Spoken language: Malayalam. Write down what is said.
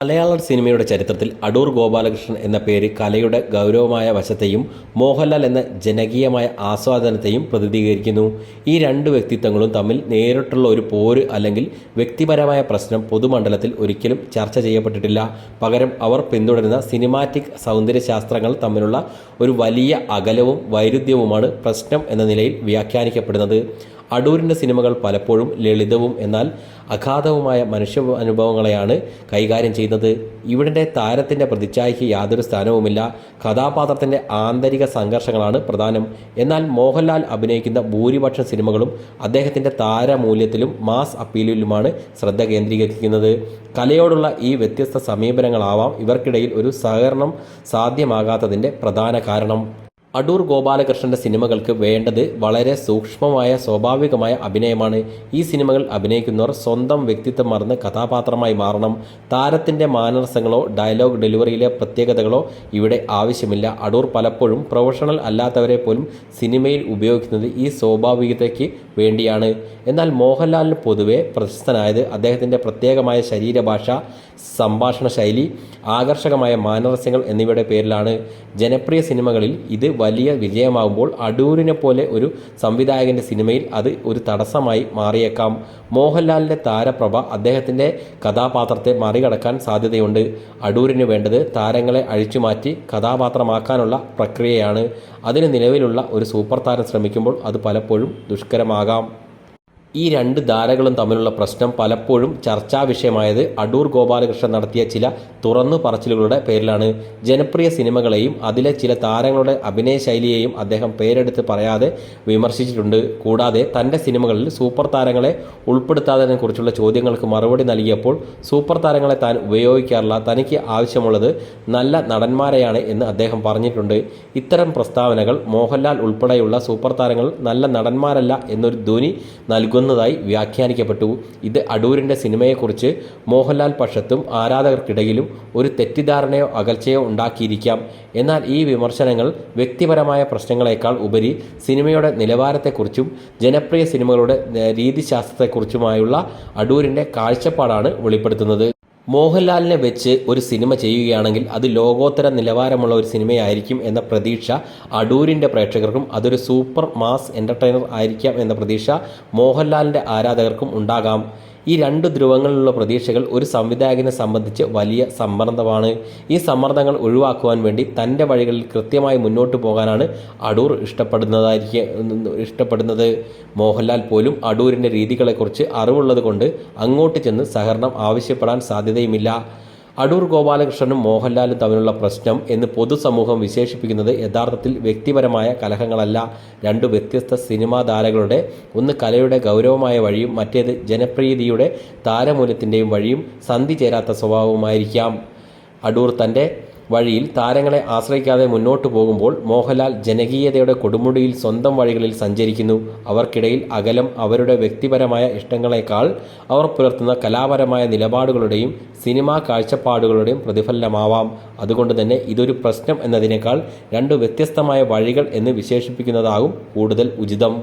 മലയാള സിനിമയുടെ ചരിത്രത്തിൽ അടൂർ ഗോപാലകൃഷ്ണൻ എന്ന പേര് കലയുടെ ഗൗരവമായ വശത്തെയും മോഹൻലാൽ എന്ന ജനകീയമായ ആസ്വാദനത്തെയും പ്രതിനിധീകരിക്കുന്നു ഈ രണ്ട് വ്യക്തിത്വങ്ങളും തമ്മിൽ നേരിട്ടുള്ള ഒരു പോര് അല്ലെങ്കിൽ വ്യക്തിപരമായ പ്രശ്നം പൊതുമണ്ഡലത്തിൽ ഒരിക്കലും ചർച്ച ചെയ്യപ്പെട്ടിട്ടില്ല. പകരം അവർ പിന്തുടരുന്ന സിനിമാറ്റിക് സൗന്ദര്യശാസ്ത്രങ്ങൾ തമ്മിലുള്ള ഒരു വലിയ അകലവും വൈരുദ്ധ്യവുമാണ് പ്രശ്നം എന്ന നിലയിൽ വ്യാഖ്യാനിക്കപ്പെടുന്നത്. അടൂരിന്റെ സിനിമകൾ പലപ്പോഴും ലളിതവും എന്നാൽ അഗാധവുമായ മനുഷ്യ അനുഭവങ്ങളെയാണ് കൈകാര്യം ചെയ്യുന്നത് ഇവിടെ താരത്തിന്റെ പ്രതിച്ഛായയ്ക്ക് യാതൊരു സ്ഥാനവുമില്ല. കഥാപാത്രത്തിന്റെ ആന്തരിക സംഘർഷങ്ങളാണ് പ്രധാനം. എന്നാൽ മോഹൻലാൽ അഭിനയിക്കുന്ന ഭൂരിപക്ഷം സിനിമകളും അദ്ദേഹത്തിന്റെ താരമൂല്യത്തിലും മാസ് അപ്പീലിലുമാണ് ശ്രദ്ധ കേന്ദ്രീകരിക്കുന്നത്. കലയോടുള്ള ഈ വ്യത്യസ്ത സമീപനങ്ങളാവാം ഇവർക്കിടയിൽ ഒരു സഹകരണം സാധ്യമാകാത്തതിന്റെ പ്രധാന കാരണം. അടൂർ ഗോപാലകൃഷ്ണന്റെ സിനിമകൾക്ക് വേണ്ടത് വളരെ സൂക്ഷ്മമായ സ്വാഭാവികമായ അഭിനയമാണ്. ഈ സിനിമകൾ അഭിനയിക്കുന്നവർ സ്വന്തം വ്യക്തിത്വം മറന്ന് കഥാപാത്രമായി മാറണം. താരത്തിന്റെ മാനർസങ്ങളോ ഡയലോഗ് ഡെലിവറിയിലെ പ്രത്യേകതകളോ ഇവിടെ ആവശ്യമില്ല. അടൂർ പലപ്പോഴും പ്രൊഫഷണൽ അല്ലാത്തവരെ പോലും സിനിമയിൽ ഉപയോഗിക്കുന്നത് ഈ സ്വാഭാവികതയ്ക്ക് വേണ്ടിയാണ്. എന്നാൽ മോഹൻലാലിന് പൊതുവെ പ്രശസ്തനായത് അദ്ദേഹത്തിന്റെ പ്രത്യേകമായ ശരീരഭാഷ സംഭാഷണ ശൈലി ആകർഷകമായ മാനരസ്യങ്ങൾ എന്നിവയുടെ പേരിലാണ്. ജനപ്രിയ സിനിമകളിൽ ഇത് വലിയ വിജയമാകുമ്പോൾ അടൂരിനെ പോലെ ഒരു സംവിധായകന്റെ സിനിമയിൽ അത് ഒരു തടസ്സമായി മാറിയേക്കാം. മോഹൻലാലിന്റെ താരപ്രഭ അദ്ദേഹത്തിന്റെ കഥാപാത്രത്തെ മറികടക്കാൻ സാധ്യതയുണ്ട്. അടൂരിന് വേണ്ടത് താരങ്ങളെ അഴിച്ചുമാറ്റി കഥാപാത്രമാക്കാനുള്ള പ്രക്രിയയാണ്. അതിന് നിലവിലുള്ള ഒരു സൂപ്പർ താരം ശ്രമിക്കുമ്പോൾ അത് പലപ്പോഴും ദുഷ്കരമാകാം. ഈ രണ്ട് ധാരകളും തമ്മിലുള്ള പ്രശ്നം പലപ്പോഴും ചർച്ചാ വിഷയമായത് അടൂർ ഗോപാലകൃഷ്ണൻ നടത്തിയ ചില തുറന്നു പറച്ചിലുകളുടെ പേരിലാണ്. ജനപ്രിയ സിനിമകളെയും അതിലെ ചില താരങ്ങളുടെ അഭിനയ ശൈലിയെയും അദ്ദേഹം പേരെടുത്ത് പറയാതെ വിമർശിച്ചിട്ടുണ്ട്. കൂടാതെ തന്റെ സിനിമകളിൽ സൂപ്പർ താരങ്ങളെ ഉൾപ്പെടുത്താത്തതിനെക്കുറിച്ചുള്ള ചോദ്യങ്ങൾക്ക് മറുപടി നൽകിയപ്പോൾ സൂപ്പർ താരങ്ങളെ താൻ ഉപയോഗിക്കാറില്ല തനിക്ക് ആവശ്യമുള്ളത് നല്ല നടന്മാരെയാണ് എന്ന് അദ്ദേഹം പറഞ്ഞിട്ടുണ്ട്. ഇത്തരം പ്രസ്താവനകൾ മോഹൻലാൽ ഉൾപ്പെടെയുള്ള സൂപ്പർ താരങ്ങൾ നല്ല നടന്മാരല്ല എന്നൊരു ധ്വനി നൽകുന്നതായി വ്യാഖ്യാനിക്കപ്പെട്ടു. ഇത് അടൂരിന്റെ സിനിമയെക്കുറിച്ച് മോഹൻലാൽ പക്ഷത്തും ആരാധകർക്കിടയിലും ഒരു തെറ്റിദ്ധാരണയോ അകൽച്ചയോ ഉണ്ടാക്കിയിരിക്കാം. എന്നാൽ ഈ വിമർശനങ്ങൾ വ്യക്തിപരമായ പ്രശ്നങ്ങളെക്കാൾ ഉപരി സിനിമയുടെ നിലവാരത്തെക്കുറിച്ചും ജനപ്രിയ സിനിമകളുടെ രീതിശാസ്ത്രത്തെക്കുറിച്ചുമായുള്ള അടൂരിന്റെ കാഴ്ചപ്പാടാണ് വെളിപ്പെടുത്തുന്നത്. മോഹൻലാലിനെ വെച്ച് ഒരു സിനിമ ചെയ്യുകയാണെങ്കിൽ അത് ലോകോത്തര നിലവാരമുള്ള ഒരു സിനിമയായിരിക്കും എന്ന പ്രതീക്ഷ അടൂരിന്റെ പ്രേക്ഷകർക്കും അതൊരു സൂപ്പർ മാസ് എന്റർടൈനർ ആയിരിക്കാം എന്ന പ്രതീക്ഷ മോഹൻലാലിന്റെ ആരാധകർക്കും ഉണ്ടാകാം. ഈ രണ്ട് ധ്രുവങ്ങളിലുള്ള പ്രതീക്ഷകൾ ഒരു സംവിധായകനെ സംബന്ധിച്ച് വലിയ സമ്മർദ്ദമാണ്. ഈ സമ്മർദ്ദങ്ങൾ ഒഴിവാക്കുവാൻ വേണ്ടി തന്റെ വഴികളിൽ കൃത്യമായി മുന്നോട്ട് പോകാനാണ് അടൂർ ഇഷ്ടപ്പെടുന്നതായിരിക്കും ഇഷ്ടപ്പെടുന്നത്. മോഹൻലാൽ പോലും അടൂരിന്റെ രീതികളെക്കുറിച്ച് അറിവുള്ളത് കൊണ്ട് അങ്ങോട്ട് ചെന്ന് സഹകരണം ആവശ്യപ്പെടാൻ സാധ്യതയുമില്ല. അടൂർ ഗോപാലകൃഷ്ണനും മോഹൻലാലും തമ്മിലുള്ള പ്രശ്നം എന്ന് പൊതുസമൂഹം വിശേഷിപ്പിക്കുന്നത് യഥാർത്ഥത്തിൽ വ്യക്തിപരമായ കലഹങ്ങളല്ല. രണ്ടു വ്യത്യസ്ത സിനിമാ താരങ്ങളുടെ ഒന്ന് കലയുടെ ഗൗരവമായ വഴിയും മറ്റേത് ജനപ്രീതിയുടെ താരമൂല്യത്തിന്റെയും വഴിയും സന്ധി ചേരാത്ത സ്വഭാവവുമായിരിക്കാം. അടൂർ തന്റെ വഴിയിൽ താരങ്ങളെ ആശ്രയിക്കാതെ മുന്നോട്ടു പോകുമ്പോൾ മോഹൻലാൽ ജനകീയതയുടെ കൊടുമുടിയിൽ സ്വന്തം വഴികളിൽ സഞ്ചരിക്കുന്നു. അവർക്കിടയിൽ അകലം അവരുടെ വ്യക്തിപരമായ ഇഷ്ടങ്ങളെക്കാൾ അവർ പുലർത്തുന്ന കലാപരമായ നിലപാടുകളുടെയും സിനിമാ കാഴ്ചപ്പാടുകളുടെയും പ്രതിഫലനമാവാം. അതുകൊണ്ട് തന്നെ ഇതൊരു പ്രശ്നം എന്നതിനേക്കാൾ രണ്ട് വ്യത്യസ്തമായ വഴികൾ എന്ന് വിശേഷിപ്പിക്കുന്നതാകും കൂടുതൽ ഉചിതം.